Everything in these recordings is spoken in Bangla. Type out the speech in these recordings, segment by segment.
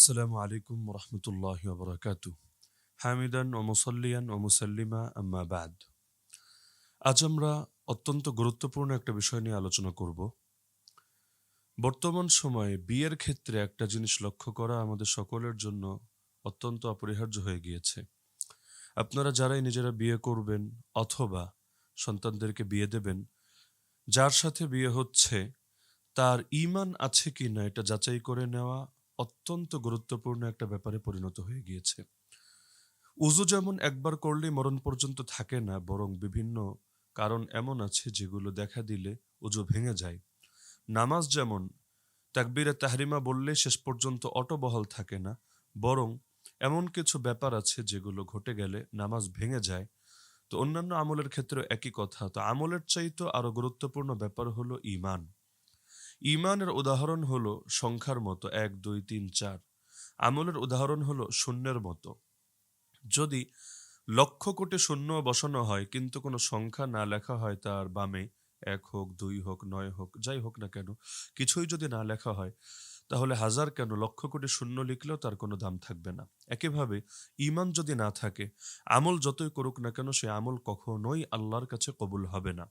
আসসালামু আলাইকুম রহমতুল্লাহ বরকাত হামিদান ও মুসল্লিয়ান ও মুসাল্লিমা, আম্মা বাদ। আজ আমরা অত্যন্ত গুরুত্বপূর্ণ একটা বিষয় নিয়ে আলোচনা করব। বর্তমান সময়ে বিয়ের ক্ষেত্রে একটা জিনিস লক্ষ্য করা আমাদের সকলের জন্য অত্যন্ত অপরিহার্য হয়ে গিয়েছে। আপনারা যারাই নিজেরা বিয়ে করবেন অথবা সন্তানদেরকে বিয়ে দেবেন, যার সাথে বিয়ে হচ্ছে, তার ইমান আছে কি না এটা যাচাই করে নেওয়া অত্যন্ত গুরুত্বপূর্ণ একটা ব্যাপারে পরিণত হয়ে গিয়েছে। উজু যেমন একবার করলে মরণ পর্যন্ত থাকে না, বরং বিভিন্ন কারণ এমন আছে যেগুলো দেখা দিলে উজু ভেঙে যায়। নামাজ যেমন, তাকবিরে তাহরিমা বললে শেষ পর্যন্ত অটোবহাল থাকে না, বরং এমন কিছু ব্যাপার আছে যেগুলো ঘটে গেলে নামাজ ভেঙে যায়। তো অন্যান্য আমলের ক্ষেত্রে একই কথা। তো আমলের চাইতে আরও গুরুত্বপূর্ণ ব্যাপার হলো ইমান ইমানের উদাহরণ হলো সংখ্যার মতো, এক, দুই, তিন, চার। আমলের উদাহরণ হলো শূন্যের মতো। যদি লক্ষ কোটি শূন্য বসানো হয়, কিন্তু কোনো সংখ্যা না লেখা হয় তার বামে, এক হোক, দুই হোক, নয় হোক, যাই হোক না কেন, কিছুই যদি না লেখা হয়, তাহলে হাজার কেন, লক্ষ কোটি শূন্য লিখলেও তার কোনো দাম থাকবে না। একইভাবে ইমান যদি না থাকে, আমল যতই করুক না কেন, সে আমল কখনোই আল্লাহর কাছে কবুল হবে না।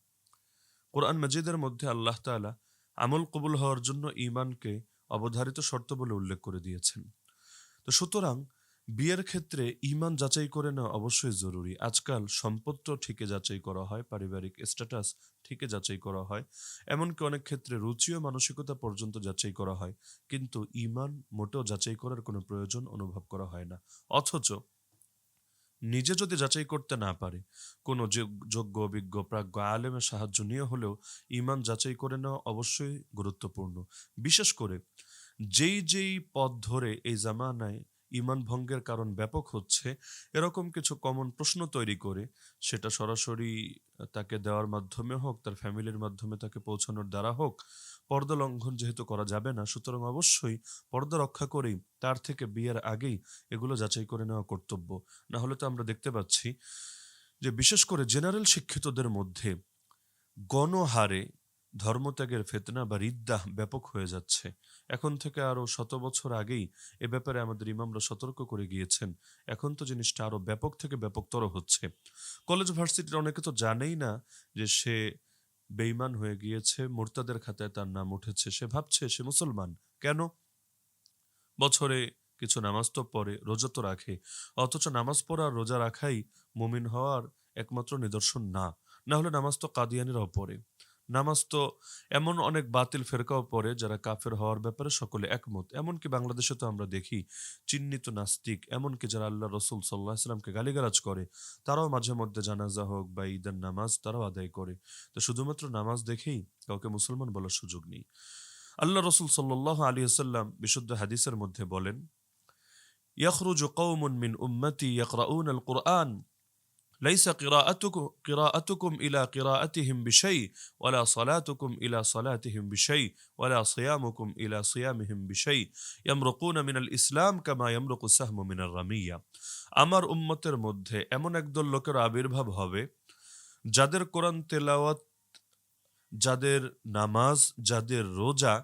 কোরআন মজিদের মধ্যে আল্লাহ তাআলা আমল কবুল হওয়ার জন্য ইমানকে অবধারিত শর্ত বলে উল্লেখ করে দিয়েছেন। তো সুতরাং, বিয়ের ক্ষেত্রে ইমান যাচাই করে নেওয়া অবশ্যই জরুরি। আজকাল সম্পদটাও ঠিকে যাচাই করা হয়, পারিবারিক স্ট্যাটাস ঠিকে যাচাই করা হয়, এমনকি অনেক ক্ষেত্রে রুচি ও মানসিকতা পর্যন্ত যাচাই করা হয়, কিন্তু ইমান মোটেও যাচাই করার কোনো প্রয়োজন অনুভব করা হয় না। অথচ নিজে যদি যাচাই করতে না পারে, কোনো যোগ- যোগ্য, অভিজ্ঞ, প্রাজ্ঞ আলেমের সাহায্য নিয়ে হলেও ইমান যাচাই করে নেওয়া অবশ্যই গুরুত্বপূর্ণ। বিশেষ করে যেই যেই পথ ধরে এই জামানায় ইমান ভঙ্গের কারণ ব্যাপক হচ্ছে, এরকম কিছু কমন প্রশ্ন তৈরি করে, সেটা সরাসরি তাকে দেওয়ার মাধ্যমে হোক, তার ফ্যামিলির মাধ্যমে তাকে পৌঁছানোর দ্বারা হোক, পর্দা লঙ্ঘন যেহেতু করা যাবে না, সুতরাং অবশ্যই পর্দা রক্ষা করেই তার থেকে বিয়ের আগেই এগুলো যাচাই করে নেওয়া কর্তব্য। না হলে তো আমরা দেখতে পাচ্ছি যে বিশেষ করে জেনারেল শিক্ষিতদের মধ্যে গণহারে ধর্মত্যাগের ফেতনা বা রিদ্দাহ ব্যাপক হয়ে যাচ্ছে। এখন থেকে আরও শত বছর আগেই এ ব্যাপারে আমাদের ইমামরা সতর্ক করে গিয়েছেন। এখন তো জিনিসটা আরও ব্যাপক থেকে ব্যাপকতর হচ্ছে। কলেজ ভার্সিটির অনেকে তো জানেই না যে সে বেইমান হয়ে গিয়েছে, মোর্তাদের খাতায় তার নাম উঠেছে, সে ভাবছে সে মুসলমান। কেন? বছরে কিছু নামাজ তো পড়ে, রোজা তো রাখে। অথচ নামাজ পড়া রোজা রাখাই মুমিন হওয়ার একমাত্র নিদর্শন না। না হলে নামাজ তো কাদিয়ানিরাও পড়ে। নামাজ তো এমন অনেক বাতিল ফেরকাও পড়ে যারা কাফের হওয়ার ব্যাপারে সকলে একমত এমনকি বাংলাদেশে তো আমরা দেখি চিহ্নিত নাস্তিক এমনকি যারা আল্লাহ রসুল সাল্লাহ সাল্লামকে গালিগালাজ করে তারাও মাঝে মধ্যে জানাজা হোক বা ঈদের নামাজ তারাও আদায় করে তো শুধুমাত্র নামাজ দেখেই কাউকে মুসলমান বলার সুযোগ নেই আল্লাহ রসুল সাল্লাহ আলী আসাল্লাম বিশুদ্ধ হাদিসের মধ্যে বলেন يخرج قوم من أمتي يقرؤون القرآن ليس قراءتكم قراءتكم إلى قراءتهم بشيء ولا صلاتكم إلى صلاتهم بشيء ولا صيامكم إلى صيامهم بشيء يمرقون من الإسلام كما يمرق السهم من الرمية আমার উম্মতের মধ্যে এমন একদল লোকের আবির্ভাব হবে যাদের কোরআন তেলাওয়াত যাদের নামাজ যাদের রোজা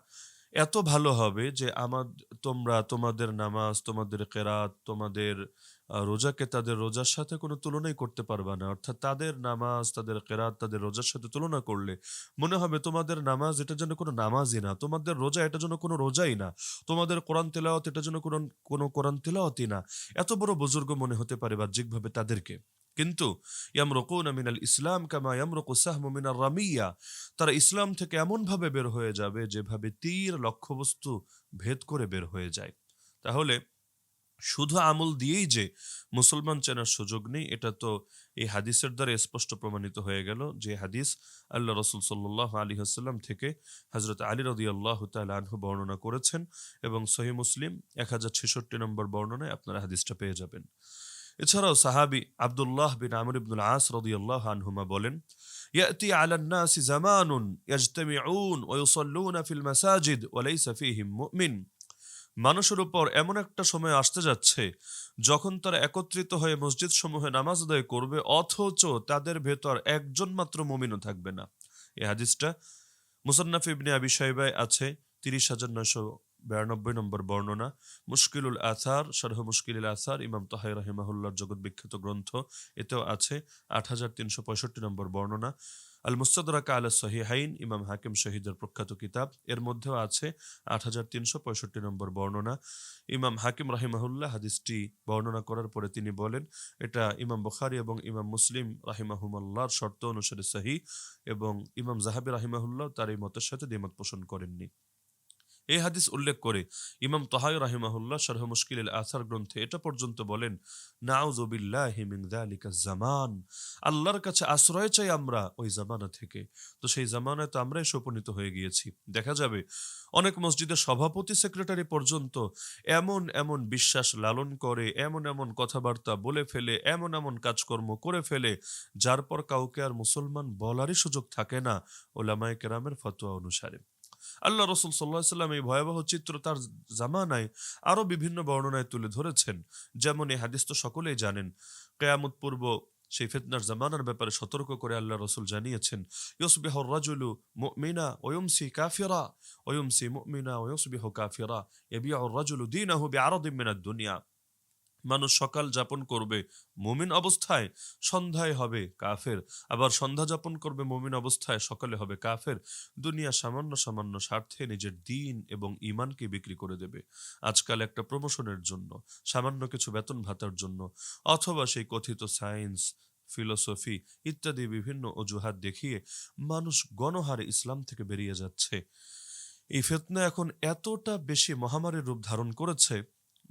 এত ভালো হবে যে আমার, তোমরা তোমাদের নামাজ, তোমাদের কেরাত, তোমাদের রোজাকে তাদের রোজার সাথে কোনো তুলনাই করতে পারবে না। অর্থাৎ তাদের নামাজ, তাদের কেরাত, তাদের রোজার সাথে তুলনা করলে মনে হবে তোমাদের নামাজ এটা যেন কোনো নামাজই না, তোমাদের রোজা এটা যেন কোনো রোজাই না, তোমাদের কোরআন তেলাওয়াত এটা যেন কোনো কোনো কোরআন তেলাওয়াতই না। এত বড় বুজুর্গ মনে হতে পারে বাহ্যিকভাবে তাদেরকে। কিন্তু ইসলাম কামা ইয়ামরকু মিনার রামিয়া, তারা ইসলাম থেকে এমন ভাবে বের হয়ে যাবে যেভাবে তীর, লক্ষ্যবস্তু ভেদ করে বের হয়ে যায়। তাহলে শুধু আমল দিয়েই যে মুসলমান চেনার সুযোগ নেই, এটা তো এই হাদিসের দ্বারা স্পষ্ট প্রমাণিত হয়ে গেল যে হাদিস আল্লাহ রসুল সাল্লাহ আলী হাসাল্লাম থেকে হজরত আলী রদি আল্লাহ আনহু বর্ণনা করেছেন এবং সহি মুসলিম এক হাজার ছেষট্টি নম্বর বর্ণনায় আপনারা হাদিসটা পেয়ে যাবেন। এছাড়াও সাহাবি আব্দুল্লাহ বিন আমর ইবনুল আস রদিয়াল্লাহ আনহুমা বলেন يأتي على الناس زمان يجتمعون ويصلون في المساجد وليس فيهم مؤمن মানুষের উপর এমন একটা সময় আসতে যাচ্ছে যখন তারা একত্রিত হয়ে মসজিদ সমূহে নামাজ আদায় করবে অথচ তাদের ভেতর একজন মাত্র মুমিনও থাকবে না এই হাদিসটা মুসান্নাফ ইবনে আবি সাইবায় আছে তিরিশ হাজার নয়শো বিরানব্বই নম্বর বর্ণনা, মুশকিলুল আসার শারহ মুশকিলুল আসার, ইমাম তাহাই রাহিমাহুল্লার জগৎ বিখ্যাত গ্রন্থ, এতেও আছে আট হাজার তিনশো পঁয়ষট্টি নম্বর বর্ণনা। আল মুস্তাদরাকা আল সহিহাইন, ইমাম হাকিম শহীদের প্রখ্যাত কিতাব, এর মধ্যেও আছে আট হাজার তিনশো পঁয়ষট্টি নম্বর বর্ণনা। ইমাম হাকিম রাহিমাহুল্লাহ হাদিসটি বর্ণনা করার পরে তিনি বলেন, এটা ইমাম বখারি এবং ইমাম মুসলিম রাহিমাহুমাল্লাহর শর্ত অনুসারে সহি এবং ইমাম জাহাবি রাহিমাহুল্লাহ তার এই মতের সাথে দ্বিমত পোষণ করেননি। এই হাদিস উল্লেখ করে ইমাম তহায় রাহিমাহুল্লাহ শারহ মুশকিল আসার গ্রন্থে এটা পর্যন্ত বলেন মিন জামান। আল্লাহর কাছে আশ্রয় চাই আমরা ওই জামানা থেকে। তো সেই জামানায় তো আমরাই এসে উপনীত হয়ে গিয়েছি। দেখা যাবে, অনেক মসজিদের সভাপতি সেক্রেটারি পর্যন্ত এমন এমন বিশ্বাস লালন করে, এমন এমন কথাবার্তা বলে ফেলে, এমন এমন কাজকর্ম করে ফেলে, যার পর কাউকে আর মুসলমান বলারই সুযোগ থাকে না, ওলামায় কেরামের ফতোয়া অনুসারে। আল্লাহ রসুল সাল্লাহ সাল্লাম এই ভয়াবহ চিত্র তার জামানায় আরও বিভিন্ন বর্ণনায় তুলে ধরেছেন। যেমন এই হাদিস তো সকলেই জানেন। কেয়ামত পূর্ব সেই ফেতনার জামানার ব্যাপারে সতর্ক করে আল্লাহ রসুল জানিয়েছেন, ইউসবিহ রাজুলু মুমিনা ওয়ুমসি কাফিরা ওয়ুমসি মুমিনা ওয়ুসবিহ কাফিরা ইয়াবিউ রাজুলু দীনাহু বিআরাদিন মিনাদ দুনিয়া। মানুষ সকাল যাপন করবে, মুমিন অবস্থায় সন্ধ্যায় হবে কাফের। আবার সন্ধ্যা যাপন করবে, মুমিন অবস্থায় সকালে হবে কাফের। দুনিয়া সামান্য সামান্য স্বার্থে নিজের দিন এবং ইমানকে বিক্রি করে দেবে। আজকাল একটা প্রমোশনের জন্য, সামান্য কিছু বেতন ভাতার জন্য, অথবা সেই কথিত সায়েন্স, ফিলোসফি ইত্যাদি বিভিন্ন অজুহাত দেখিয়ে মানুষ গণহারে ইসলাম থেকে বেরিয়ে যাচ্ছে। এই ফেতনা এখন এতটা বেশি মহামারীর রূপ ধারণ করেছে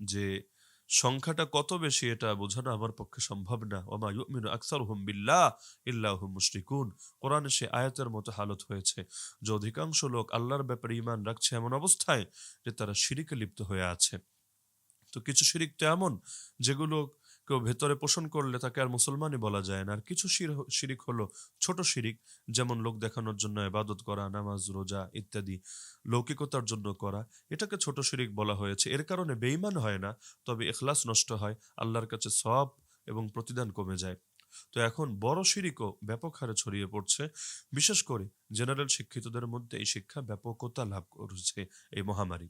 যে সংখ্যাটা কত বেশি এটা বোঝানো আমার পক্ষে সম্ভব না। ওমা ইউমিনু আকসার হুম বিল্লাহ ইল্লাহ মুশরিকুন। কোরআনে সে আয়াতের মতো হালত হয়েছে। যে অধিকাংশ লোক আল্লাহর ব্যাপারে ইমান রাখছে এমন অবস্থায় যে তারা শিরিকে লিপ্ত হয়ে আছে। তো কিছু শিরিক তো এমন, যেগুলো কেউ ভেতরে পোষণ করলে তাকে আর মুসলমানই বলা যায় না। আর কিছু শির- শিরিক হলো ছোট শিরিক, যেমন লোক দেখানোর জন্য এবাদত করা, নামাজ, রোজা ইত্যাদি লৌকিকতার জন্য করা। এটাকে ছোট শিরিক বলা হয়েছে। এর কারণে বেইমান হয় না, তবে এখলাস নষ্ট হয়, আল্লাহর কাছে সব এবং প্রতিদান কমে যায়। তো এখন বড় শিরিকও ব্যাপক হারে ছড়িয়ে পড়ছে। বিশেষ করে জেনারেল শিক্ষিতদের মধ্যে এই শিক্ষা ব্যাপকতা লাভ করেছে এই মহামারী।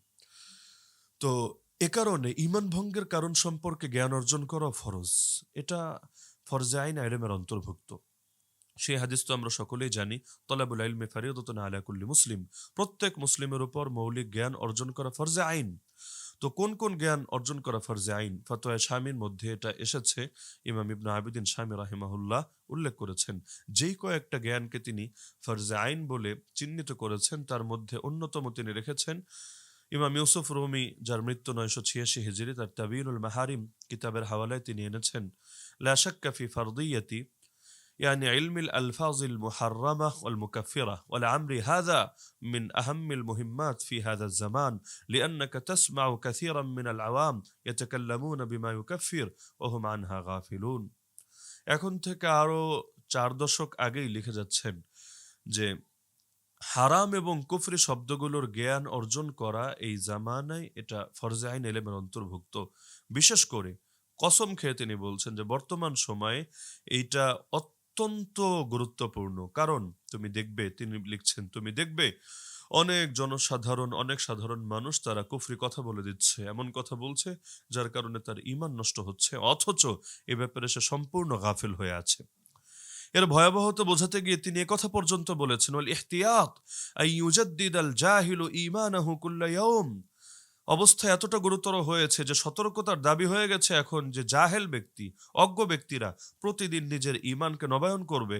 তো এ কারণে ইমান ভঙ্গের কারণ সম্পর্কে জ্ঞান অর্জন করা ফরজ। এটা ফরজে আইন আইলেমের অন্তর্ভুক্ত। সেই হাদিস তো আমরা সকলেই জানি, তলাবুল ইলমে ফারিয়দতন আলা কুল্লি মুসলিম। প্রত্যেক মুসলিমের উপর মৌলিক জ্ঞান অর্জন করা ফরজে আইন। তো কোন কোন জ্ঞান অর্জন করা ফরজে আইন? ফতোয়া স্বামীর মধ্যে এটা এসেছে, ইমাম ইবনা আবিদিন স্বামী রাহিমাহুল্লাহ উল্লেখ করেছেন। যেই কয়েকটা জ্ঞানকে তিনি ফরজে আইন বলে চিহ্নিত করেছেন, তার মধ্যে অন্যতম তিনি রেখেছেন ইমাম ইউসুফ রুমি যার মৃত্যু নয়শো ছিয়াশি হিজরি তার তাবিউল মাহারিম কিতাবের হাওয়ালায় তিনি এনেছেন লাশাক্কাফি ফারদিয়াতি يعني علم الألفاظ المحرمة والمكفرة ولعمري هذا من أهم المهمات في هذا الزمان لأنك تسمع كثيرا من العوام يتكلمون بما يكفر وهم عنها غافلون এখন থেকে আরো চার দশক আগেই লিখে যাচ্ছেন যে হারাম এবং কুফরি শব্দগুলোর জ্ঞান অর্জন করা এই জামানায় এটা ফরজে আইন এলেমের অন্তর্ভুক্ত। বিশেষ করে কসম খেয়ে তিনি বলছেন যে, বর্তমান সময়ে এইটা অত্যন্ত গুরুত্বপূর্ণ। কারণ তুমি দেখবে, তিনি লিখছেন, তুমি দেখবে অনেক জনসাধারণ, অনেক সাধারণ মানুষ তারা কুফরি কথা বলে দিচ্ছে। এমন কথা বলছে যার কারণে তার ইমান নষ্ট হচ্ছে। অথচ এ ব্যাপারে সে সম্পূর্ণ গাফিল হয়ে আছে। এর ভয়াবহতা বোঝাতে গিয়ে তিনি একথা পর্যন্ত বলেছেন ওল ইহতিয়াত আল অবস্থা এতটা গুরুতর হয়েছে যে সতর্কতার দাবি হয়ে গেছে এখন যে জাহেল ব্যক্তি, অজ্ঞ ব্যক্তিরা প্রতিদিন নিজের ইমানকে নবায়ন করবে।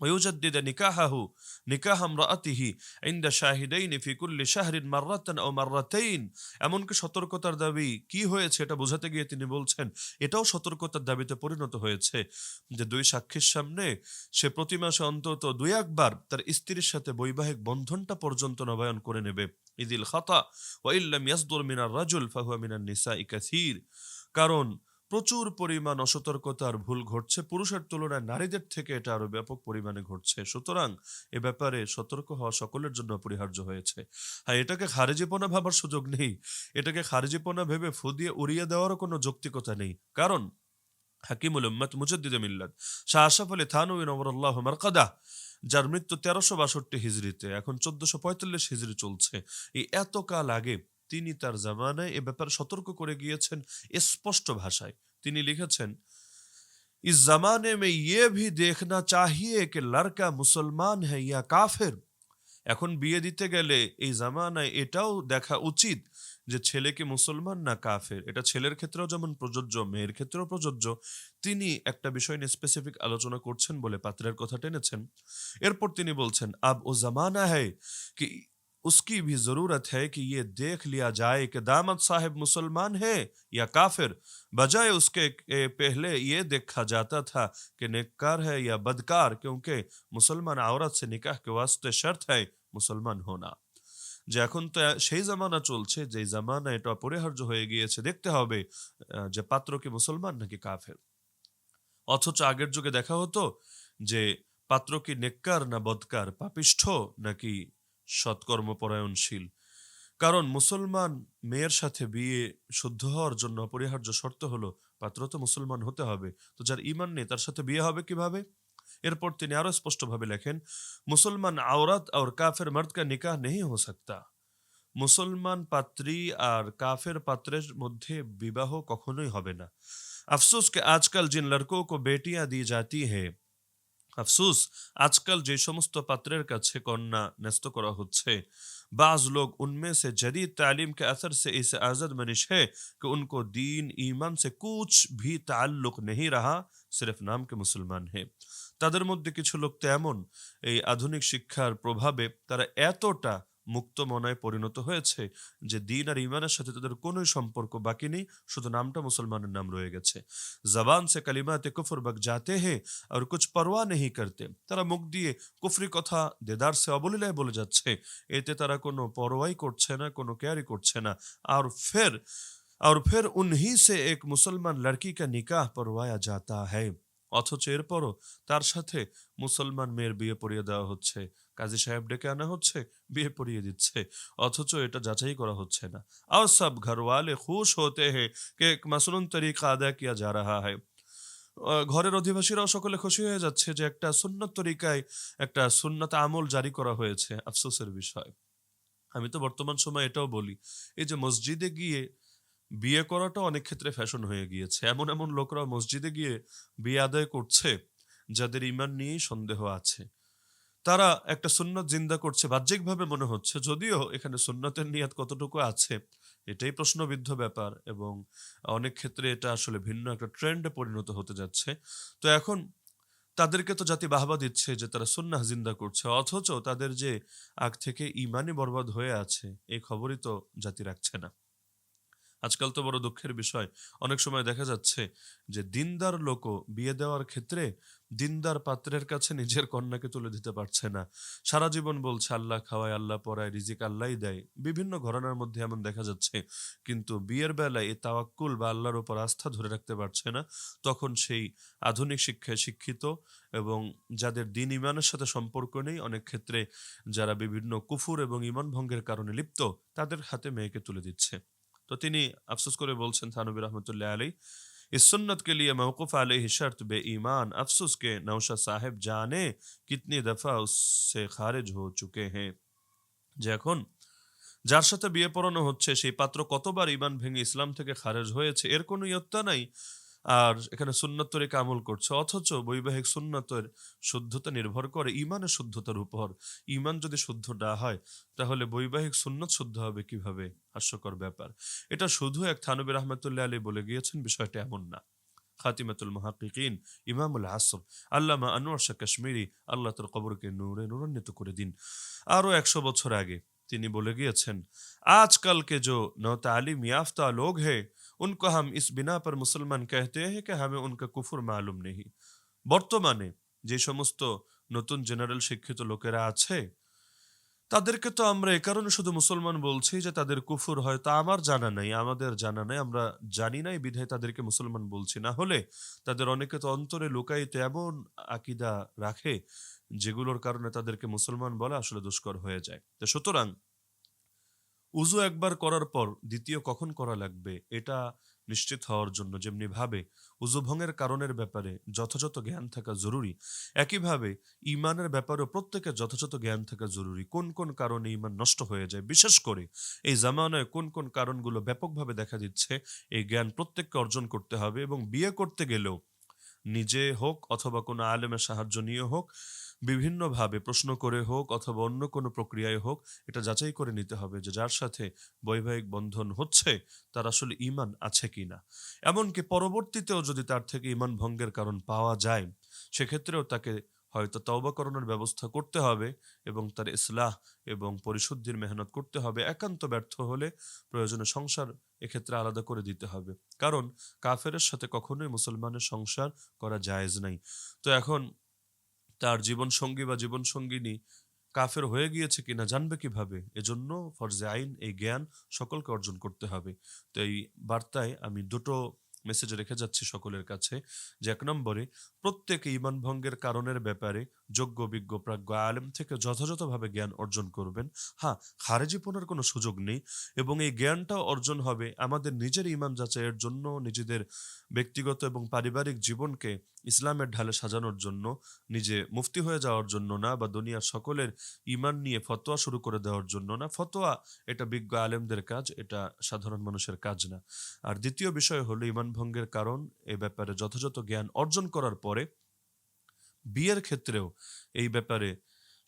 ويجدد نكاحه نكاح امرأته عند شاهدين في كل شهر مرة أو مرتين এমনকি সতর্কতার দাবি কি হয়েছে এটা বোঝাতে গিয়ে তিনি বলছেন এটাও সতর্কতার দাবিতে পরিণত হয়েছে যে দুই সাক্ষীর সামনে সে প্রতি মাসে অন্তত দুই একবার তার স্ত্রীর সাথে বৈবাহিক বন্ধনটা পর্যন্ত নবায়ন করে নেবে ইদিল খাতা ওয়াইল্লাম ইয়াসদুর মিনার রাজুল ফাহুয়া মিনান নিসাই কাসীর কারণ প্রচুর পরিমাণ অসতর্কতার ভুল ঘটছে। পুরুষের তুলনায় নারীদের থেকে এটা আরও ব্যাপক পরিমাণে ঘটছে। সুতরাং এ ব্যাপারে সতর্ক হওয়া সকলের জন্য অপরিহার্য হয়েছে। হ্যাঁ এটাকে খারিজিপনা ভাবার সুযোগ নেই। এটাকে খারিজিপনা ভেবে ফুদিয়ে উড়িয়ে দেওয়ারও কোনো যৌক্তিকতা নেই। কারণ হাকিমুল উম্মত মুজদ্দিদ মিল্লাত শাহ আশরাফ আলী থানবী নবরুল্লাহ মারকাদা, যার মৃত্যু তেরোশো বাষট্টি হিজড়িতে, এখন চোদ্দশো পঁয়তাল্লিশ হিজড়ি চলছে। এই এত কাল আগে তিনি তার জামানায় এ ব্যাপারে সতর্ক করে গিয়েছেন স্পষ্ট ভাষায় তিনি লিখেছেন इस जमाने में ये भी देखना चाहिए कि लड़का मुसलमान है या काफिर এখন বিয়ে দিতে গেলে এই জামানায় এটাও দেখা উচিত যে ছেলে কি মুসলমান না কাফের এটা ছেলের ক্ষেত্রেও যেমন প্রযোজ্য মেয়ের ক্ষেত্রেও প্রযোজ্য তিনি একটা বিষয় নিয়ে স্পেসিফিক আলোচনা করছেন বলে পাত্রের কথা টেনেছেন এরপর তিনি বলছেন আব ও জামানা হ্যায় কি उसकी भी जरूरत है कि ये देख लिया जाए कि दामद साहिब मुसलमान है या काफिर बजाय उसके ए, पहले ये देखा जाता था कि नेककार है या बदकार क्योंकि मुसलमान औरत से निकाह के वास्ते शर्त है মুসলমান হোনা যে এখন তো সেই জামানা চলছে যে জামানা এটা অপরিহার্য হয়ে গিয়েছে দেখতে হবে আহ, যে পাত্র কি মুসলমান নাকি কাফের অথচ আগের যুগে দেখা হতো যে পাত্র কি নেককার না বদকার পাপিষ্ঠ নাকি সৎকর্মপরায়ণশীল। কারণ মুসলমান মেয়ের সাথে বিয়ে শুদ্ধ হওয়ার জন্য অপরিহার্য শর্ত হলো পাত্র তো মুসলমান হতে হবে। তো যার ইমান নেই, তার সাথে বিয়ে হবে কীভাবে? এরপর তিনি আরও স্পষ্টভাবে লেখেন, মুসলমান আওরাত আর কাফের মর্দকা নিকাহ নেই হো সকতা। মুসলমান পাত্রী আর কাফের পাত্রের মধ্যে বিবাহ কখনোই হবে না। আফসোস কে আজকাল জিন লড়কো কো বেটিয়া দি জাতি হ্যায়। আফসুস আজকাল যে সমস্ত পাত্রের কাছে কন্যা ন্যস্ত করা হচ্ছে بعض لوگ ان میں سے جدید تعلیم کے اثر سے اس عزت منش ہے کہ ان کو دین ایمان سے کچھ بھی تعلق نہیں رہا صرف نام کے مسلمان ہیں তাদের মধ্যে কিছু লোক তেমন এই আধুনিক শিক্ষার প্রভাবে তারা এতটা মুক্ত মনায় পরিণত হয়েছে যে দিন আর ইমানের সাথে তাদের কোনো সম্পর্ক বাকি নেই শুধু নামটা মুসলমানের নাম রয়ে গেছে জবান সে কালিমাতে কুফর বক যাতে হে আর কুছ পরোয়া নেই করতে তারা মুখ দিয়ে কুফরি কথা দেদার সে অবলীলায় বলে যাচ্ছে এতে তারা কোনো পরোয়াই করছে না কোনো কেয়ারই করছে না আর ফের और फिर उन्हीं से एक मुसलमान लड़की का निकाह परवाया जाता है অথচ এরপরও তার সাথে মুসলমান মেয়ের বিয়ে পড়িয়ে দেওয়া হচ্ছে। কাজী সাহেব ডেকে আনা হচ্ছে বিয়ে পড়িয়ে দিচ্ছে। অথচ এটা যাচাই করা হচ্ছে না। আর সব ঘরওয়ালে খুশ হতে হে কে এক মাসনুন তরিকা আদা কিয়া যা রাহা আহ, ঘরের অধিবাসীরাও সকলে খুশি হয়ে যাচ্ছে যে একটা সুন্নত তরিকায় একটা সুন্নত আমল জারি করা হয়েছে। আফসোসের বিষয়। আমি তো বর্তমান সময় এটাও বলি এই যে মসজিদে গিয়ে বিয়ে করাটা অনেক ক্ষেত্রে ফ্যাশন হয়ে গিয়েছে। এমন এমন লোকরা মসজিদে গিয়ে বিয়ে আদায় করছে, যাদের ইমান নিয়েই সন্দেহ আছে। তারা একটা সুন্নত জিন্দা করছে, বাহ্যিকভাবে মনে হচ্ছে, যদিও এখানে সুন্নতের নিয়াত কতটুকু আছে, এটাই প্রশ্নবিদ্ধ ব্যাপার এবং অনেক ক্ষেত্রে এটা আসলে ভিন্ন একটা ট্রেন্ডে পরিণত হতে যাচ্ছে। তো এখন তাদেরকে তো জাতি বাহবা দিচ্ছে যে তারা সুন্নাহ জিন্দা করছে, অথচ তাদের যে আগ থেকে ইমানই বরবাদ হয়ে আছে এই খবরই তো জাতি রাখছে না। আজকাল তো বড় দুঃখের বিষয়। অনেক সময় দেখা যাচ্ছে যে দিনদার লোকও বিয়ে দেওয়ার ক্ষেত্রে দিনদার পাত্রের কাছে নিজের কন্যাকে তুলে দিতে পারছে না। সারা জীবন বলছে, আল্লাহ খাওয়ায়, আল্লাহ পড়ায়, রিজিক আল্লাহই দেয়। বিভিন্ন ঘরানার মধ্যে এমন দেখা যাচ্ছে, কিন্তু বিয়ের বেলায় এই তাওয়াক্কুল বা আল্লাহর উপর আস্থা ধরে রাখতে পারছে না। তখন সেই আধুনিক শিক্ষায় শিক্ষিত এবং যাদের দিন ইমানের সাথে সম্পর্ক নেই, অনেক ক্ষেত্রে যারা বিভিন্ন কুফুর এবং ইমান ভঙ্গের কারণে লিপ্ত, তাদের হাতে মেয়েকে তুলে দিচ্ছে। তো তিনি আফসোস করে বলছেন থানবী রহমতুল্লাহ আলী इस सुन्नत के लिए मौकूफ अलैहि शर्त बे ईमान अफसोस के नौशा साहेब जाने कितनी दफा उससे खारिज हो चुके हैं যে এখন যার সাথে বিয়ে পড়ানো হচ্ছে সেই পাত্র কতবার ইমান ভেঙে ইসলাম থেকে খারেজ হয়েছে এর কোনো ইয়ত্তা নাই আর এখানে সুন্নত তরিকা আমল করছে। অথচ বৈবাহিক সুন্নতের শুদ্ধতা নির্ভর করে, ইমানের শুদ্ধতার উপর। ইমান যদি শুদ্ধ না হয়, তাহলে বৈবাহিক সুন্নত শুদ্ধ হবে কীভাবে? হাস্যকর ব্যাপার। এটা শুধু এক থানবির আহমেদুল্লাহ আলী বলে গিয়েছেন, বিষয়টা এমন না। খাতিমাতুল মহাকিকিন ইমামুল হাসম আল্লামা আনোয়ার শাহ কাশ্মীরি, আল্লাহ তোর কবরকে নূরে নূরান্বিত করে দিন। আরও একশো বছর আগে তিনি বলে গিয়েছেন, আজকালকে যে নতালিম ইয়াফতা লোক হ্যাঁ उनको हम इस बिना पर मुसलमान कहते हैं कि हमें उनका कुफर मालूम नहीं বর্তমানে যে সমস্ত নতুন জেনারেল শিক্ষিত লোকেরা আছে তাদেরকে তো আমরা এ কারণে শুধু মুসলমান বলছি যে তাদের কুফুর হয়তো আমার জানা নাই আমাদের জানা নাই আমরা জানি নাই বিধায় তাদেরকে মুসলমান বলছি না হলে তাদের অনেকে তো অন্তরে লুকাইতে এমন আকিদা রাখে যেগুলোর কারণে তাদেরকে মুসলমান বলা আসলে দুষ্কর হয়ে যায় তো সুতরাং উজু একবার করার পর দ্বিতীয় কখন করা লাগবে, এটা নিশ্চিত হওয়ার জন্য যেমনি ভাবে উজুভঙ্গের কারণের ব্যাপারে যথাযথ জ্ঞান থাকা জরুরি, একইভাবে ইমানের ব্যাপারেও প্রত্যেকের যথাযথ জ্ঞান থাকা জরুরি। কোন কোন কারণে ইমান নষ্ট হয়ে যায়, বিশেষ করে এই জামানায় কোন কোন কারণগুলো ব্যাপকভাবে দেখা দিচ্ছে, এই জ্ঞান প্রত্যেককে অর্জন করতে হবে এবং বিয়ে করতে গেলেও নিজে হোক অথবা কোনো আলেমের সাহায্য নিয়ে হোক বিভিন্নভাবে প্রশ্ন করে হোক অথবা অন্য কোনো প্রক্রিয়ায় হোক, এটা যাচাই করে নিতে হবে যে যার সাথে বৈবাহিক বন্ধন হচ্ছে, তার আসলে ইমান আছে কিনা। এমনকি পরবর্তীতেও যদি তার থেকে ইমান ভঙ্গের কারণ পাওয়া যায়, সেক্ষেত্রেও তাকে হয়তো তওবাকরণের ব্যবস্থা করতে হবে এবং তার ইসলাহ এবং পরিশুদ্ধির মেহনত করতে হবে। একান্ত ব্যর্থ হলে প্রয়োজনে সংসার এক্ষেত্রে আলাদা করে দিতে হবে। কারণ কাফেরের সাথে কখনোই মুসলমানের সংসার করা জায়েজ নাই। তো এখন তার জীবন সঙ্গী বা জীবন সঙ্গিনী কাফের হয়ে গিয়েছে কিনা জানবে কীভাবে? এজন্য ফরজে আইন, এই জ্ঞান সকলকে অর্জন করতে হবে। তো এই বার্তায় আমি দুটো মেসেজ রেখে যাচ্ছি সকলের কাছে। যে এক নম্বরে, প্রত্যেকে ইমান ভঙ্গের কারণের ব্যাপারে যোগ্য, বিজ্ঞ, প্রাজ্ঞ, আলেম থেকে যথাযথভাবে জ্ঞান অর্জন করবেন। হ্যাঁ খারেজিপনার কোনো সুযোগ নেই এবং এই জ্ঞানটাও অর্জন হবে আমাদের নিজের ইমান যাচাইয়ের জন্য, নিজেদের ব্যক্তিগত এবং পারিবারিক জীবনকে ইসলামের ঢালে সাজানোর জন্য, নিজে মুফতি হয়ে যাওয়ার জন্য না বা দুনিয়ার সকলের ইমান নিয়ে ফতোয়া শুরু করে দেওয়ার জন্য না। ফতোয়া এটা বিজ্ঞ আলেমদের কাজ, এটা সাধারণ মানুষের কাজ না। আর দ্বিতীয় বিষয় হলো ইমান ভঙ্গের কারণ, এ ব্যাপারে যথাযথ জ্ঞান অর্জন করার পরে বিয়ের ক্ষেত্রেও এই ব্যাপারে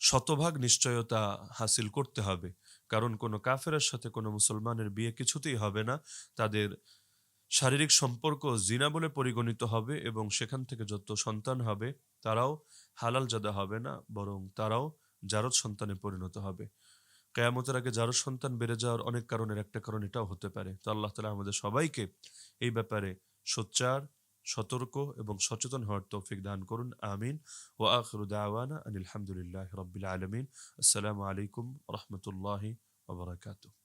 শতভাগ নিশ্চয়তা হাসিল করতে হবে। কারণ কোনো কাফেরের সাথে কোনো মুসলমানের বিয়ে কিছুতেই হবে না। তাদের শারীরিক সম্পর্ক জিনা বলে পরিগণিত হবে এবং সেখান থেকে যত সন্তান হবে, তারাও হালাল জাদা হবে না, বরং তারাও জারদ সন্তানে পরিণত হবে। কেয়ামতের আগে জারদ সন্তান বেড়ে যাওয়ার অনেক কারণের একটা কারণ এটাও হতে পারে। তো আল্লাহ তালা আমাদের সবাইকে এই ব্যাপারে সোচ্চার সতর্ক এবং সচেতন হওয়ার তৌফিক দান করুন। আমিন। ও আখরু দাওয়ানা আনিল হামদুলিল্লাহ রবিল আলমিন। আসসালামু আলাইকুম রহমতুল্লাহি ওবরাকাতুহ